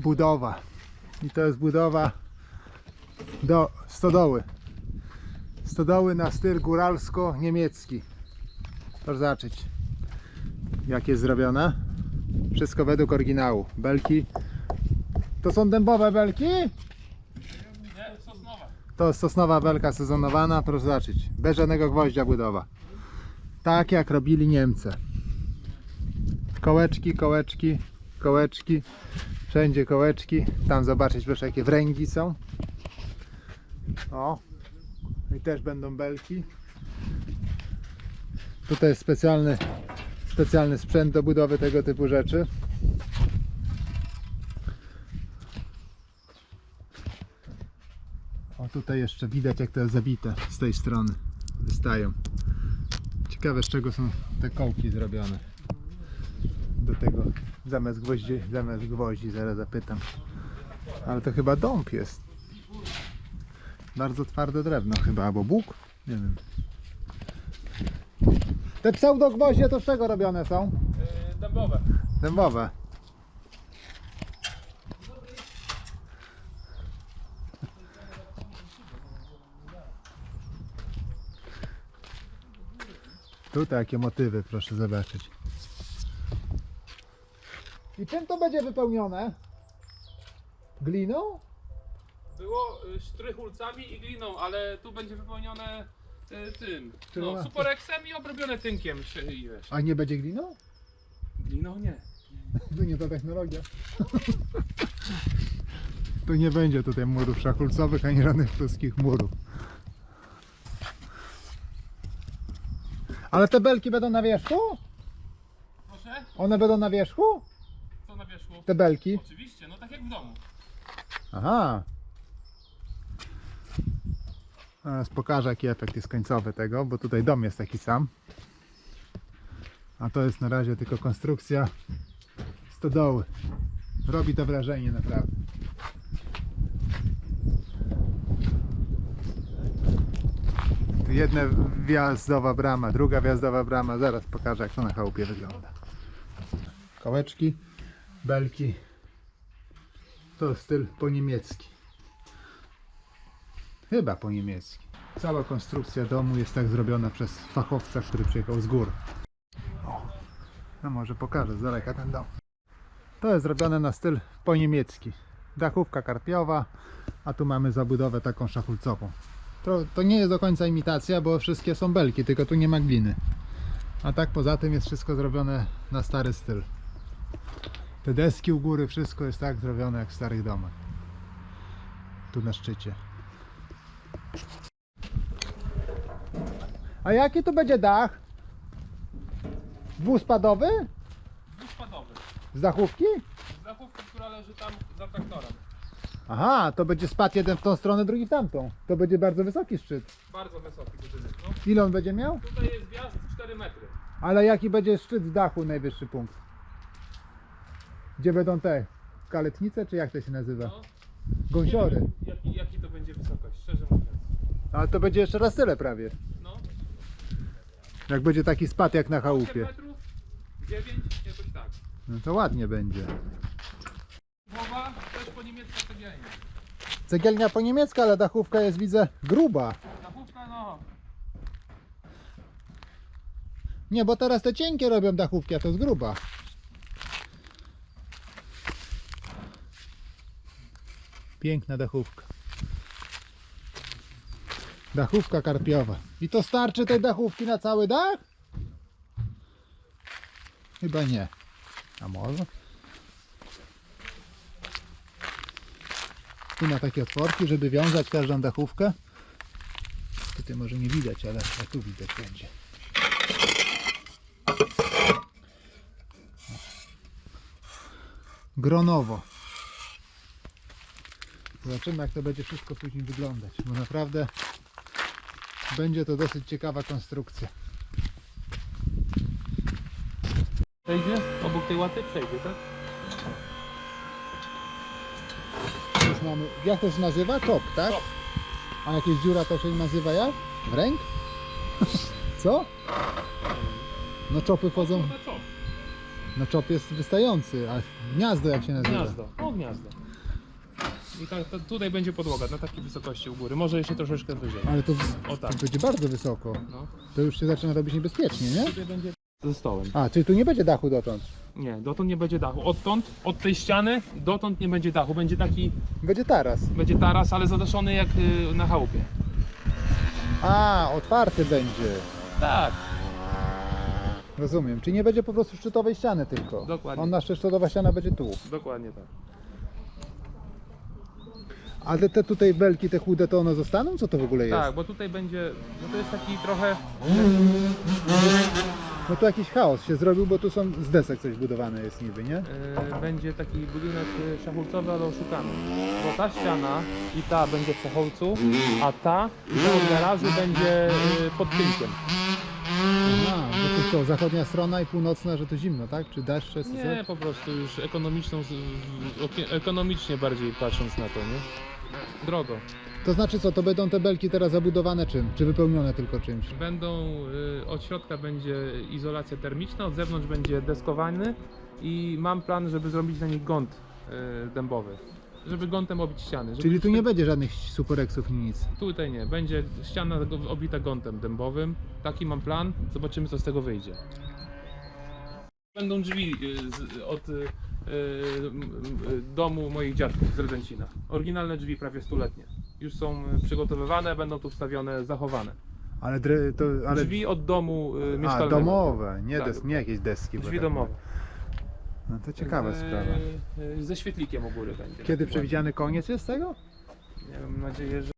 budowa. I to jest budowa do stodoły. Stodoły na styl góralsko-niemiecki. Proszę zobaczyć, jak jest zrobione. Wszystko według oryginału. Belki. To są dębowe belki? To jest sosnowa belka sezonowana. Proszę zobaczyć. Bez żadnego gwoździa budowa. Tak jak robili Niemcy. Kołeczki, kołeczki, kołeczki. Wszędzie kołeczki. Tam zobaczyć proszę jakie wręgi są. O. I też będą belki. Tutaj jest specjalny, specjalny sprzęt do budowy tego typu rzeczy. O tutaj jeszcze widać jak to jest zabite z tej strony. Wystają. Ciekawe z czego są te kołki zrobione. Do tego zamiast gwoździ, zamiast gwoździ zaraz zapytam. Ale to chyba dąb jest. Bardzo twarde drewno chyba, albo bóg? Nie wiem. Te pseudogwoździe to z czego robione są? Yy, dębowe. Dębowe. Tutaj jakie motywy, proszę zobaczyć. I czym to będzie wypełnione? Gliną? Było y, sztrychulcami i gliną, ale tu będzie wypełnione y, tym. No, suporeksem i obrobione tynkiem. I wiesz. A nie będzie gliną? Gliną nie. To nie ta technologia. Tu nie będzie tutaj murów szachulcowych ani żadnych pruskich murów. Ale te belki będą na wierzchu? Proszę? One będą na wierzchu? Te belki? Oczywiście, no tak jak w domu. Aha. Teraz pokażę jaki efekt jest końcowy tego, bo tutaj dom jest taki sam. A to jest na razie tylko konstrukcja stodoły. Robi to wrażenie naprawdę. Tu jedna wjazdowa brama, druga wjazdowa brama. Zaraz pokażę jak to na chałupie wygląda. Kołeczki, belki. To styl po niemiecki. Chyba po niemiecki. Cała konstrukcja domu jest tak zrobiona przez fachowca, który przyjechał z gór. O, no może pokażę z daleka ten dom. To jest zrobione na styl po niemiecki. Dachówka karpiowa, a tu mamy zabudowę taką szachulcową. To, to nie jest do końca imitacja, bo wszystkie są belki, tylko tu nie ma gliny. A tak poza tym jest wszystko zrobione na stary styl. Te deski u góry, wszystko jest tak zrobione jak w starych domach. Tu na szczycie. A jaki tu będzie dach? Dwuspadowy? Dwuspadowy. Z dachówki? Zachówka, która leży tam za traktorem. Aha, to będzie spad jeden w tą stronę, drugi w tamtą. To będzie bardzo wysoki szczyt. Bardzo wysoki budynek. No. Ile on będzie miał? Tutaj jest wjazd 4 metry. Ale jaki będzie szczyt z dachu, najwyższy punkt? Gdzie będą te kaletnice, czy jak to się nazywa? No. Gąsiory. Jaki, jaki to będzie wysokość, szczerze mówiąc. Ale to będzie jeszcze raz tyle prawie. No. Jak będzie taki spad jak na 8 chałupie. metrów, 9, jakoś tak. No to ładnie będzie. Głowa też po niemiecka cegielnia. Cegielnia po niemiecka, ale dachówka jest widzę gruba. Zachówka no, Nie, bo teraz te cienkie robią dachówki, a to jest gruba. Piękna dachówka. Dachówka karpiowa. I to starczy tej dachówki na cały dach? Chyba nie. A może? Tu ma takie otworki, żeby wiązać każdą dachówkę. Tutaj może nie widać, ale tu widać będzie. gronowo. Zobaczymy jak to będzie wszystko później wyglądać, bo naprawdę będzie to dosyć ciekawa konstrukcja. Przejdzie? Obok tej łaty przejdzie, tak? Już mamy, jak to się nazywa? Czop, tak? Czop. A jakieś dziura to się nazywa jak? Wręg? Co? No czopy wchodzą, Na czop. No czop jest wystający, a gniazdo jak się nazywa? Gniazdo, o gniazdo. I tak, to, tutaj będzie podłoga na takiej wysokości u góry, może jeszcze troszeczkę wyżej. Ale to, O tak. to będzie bardzo wysoko. No. To już się zaczyna robić niebezpiecznie, nie? Tutaj będzie ze stołem. A, czyli tu nie będzie dachu dotąd. Nie, dotąd nie będzie dachu. Odtąd, od tej ściany, dotąd nie będzie dachu. Będzie taki, Będzie taras. będzie taras, ale zadaszony jak y, na chałupie. A, otwarty będzie. Tak, Rozumiem. Czyli nie będzie po prostu szczytowej ściany tylko. Dokładnie. On nasza szczytowa ściana będzie tu. dokładnie tak. A te, te tutaj belki, te chude, to one zostaną? Co to w ogóle jest? Tak, bo tutaj będzie, no to jest taki trochę, No tu jakiś chaos się zrobił, bo tu są z desek coś budowane jest niby, nie? y, będzie taki budynek y, szachulcowy, ale oszukany. Bo ta ściana i ta będzie w szachulcu, a ta, i ta od garażu będzie y, pod tynkiem. Aha, co, zachodnia strona i północna, że to zimno, tak? Czy deszcze, Nie, po prostu już ekonomiczną, z- w- okie- ekonomicznie bardziej patrząc na to, nie? Drogo. To znaczy co, to będą te belki teraz zabudowane czym? Czy wypełnione tylko czymś? Będą, y, od środka będzie izolacja termiczna, od zewnątrz będzie deskowany i mam plan, żeby zrobić na nich gąt y, dębowy. Żeby gątem obić ściany. Żeby Czyli tu nie będzie żadnych supereksów, nic. Tutaj nie, będzie ściana obita gątem dębowym. Taki mam plan, zobaczymy co z tego wyjdzie. Będą drzwi y, z, od y, y, domu moich dziadków z Redzęcina. Oryginalne drzwi, prawie stuletnie. Już są przygotowywane, będą tu wstawione, zachowane. Ale, dre, to, ale... Drzwi od domu y, A, mieszkalnego. domowe, nie, Tak. des, nie jakieś deski. bo Drzwi tak- domowe. No to ciekawa Y, sprawa. y, Ze świetlikiem u góry będzie. Kiedy przewidziany koniec jest tego? Nie mam nadzieję, że